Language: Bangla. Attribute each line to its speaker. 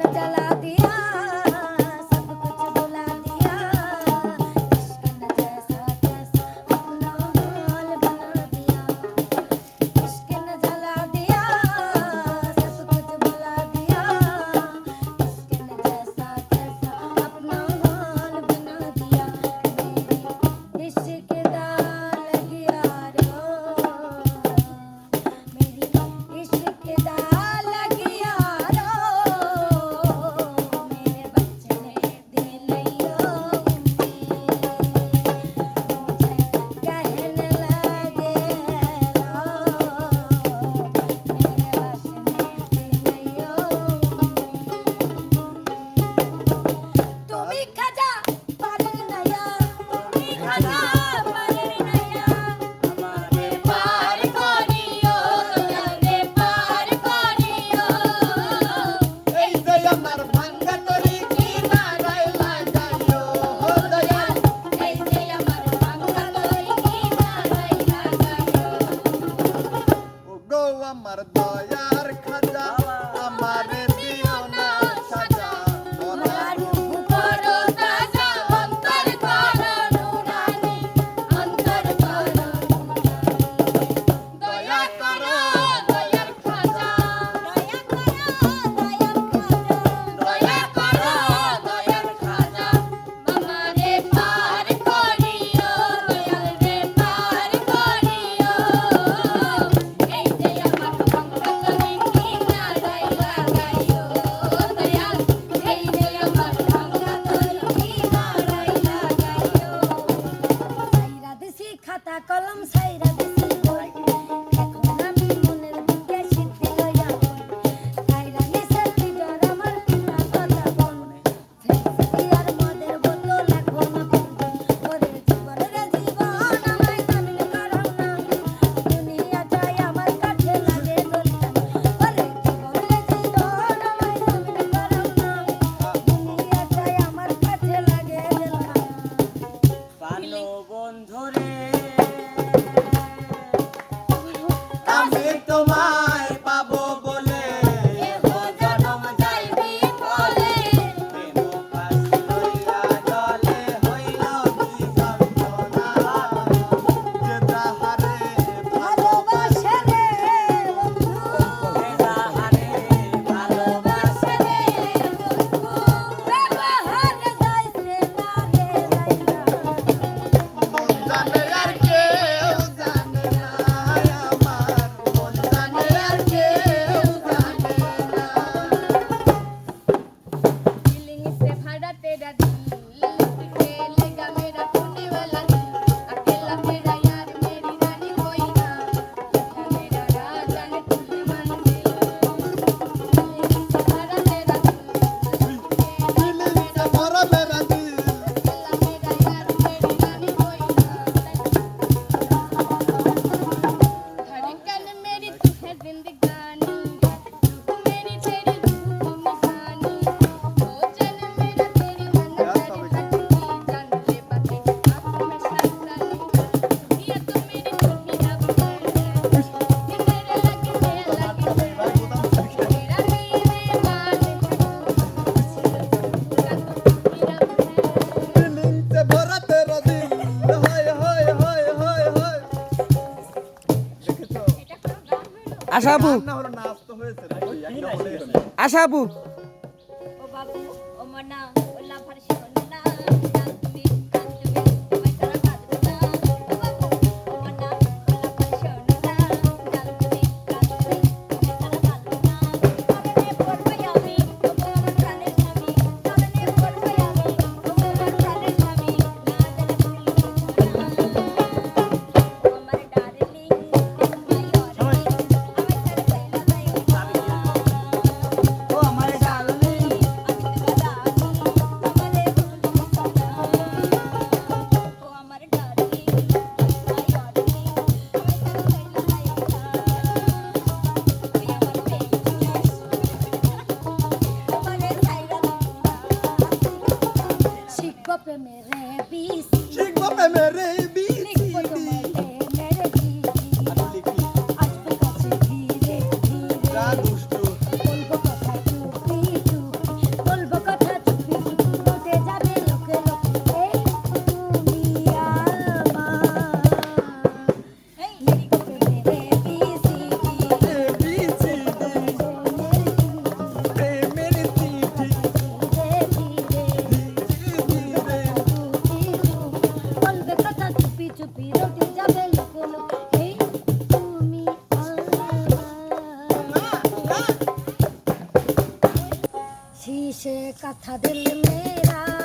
Speaker 1: jalan-jalan
Speaker 2: আশা আপু।
Speaker 3: ও বাবু ও মনা ও লাফার শিখনা किसे कथा दिल मेरा।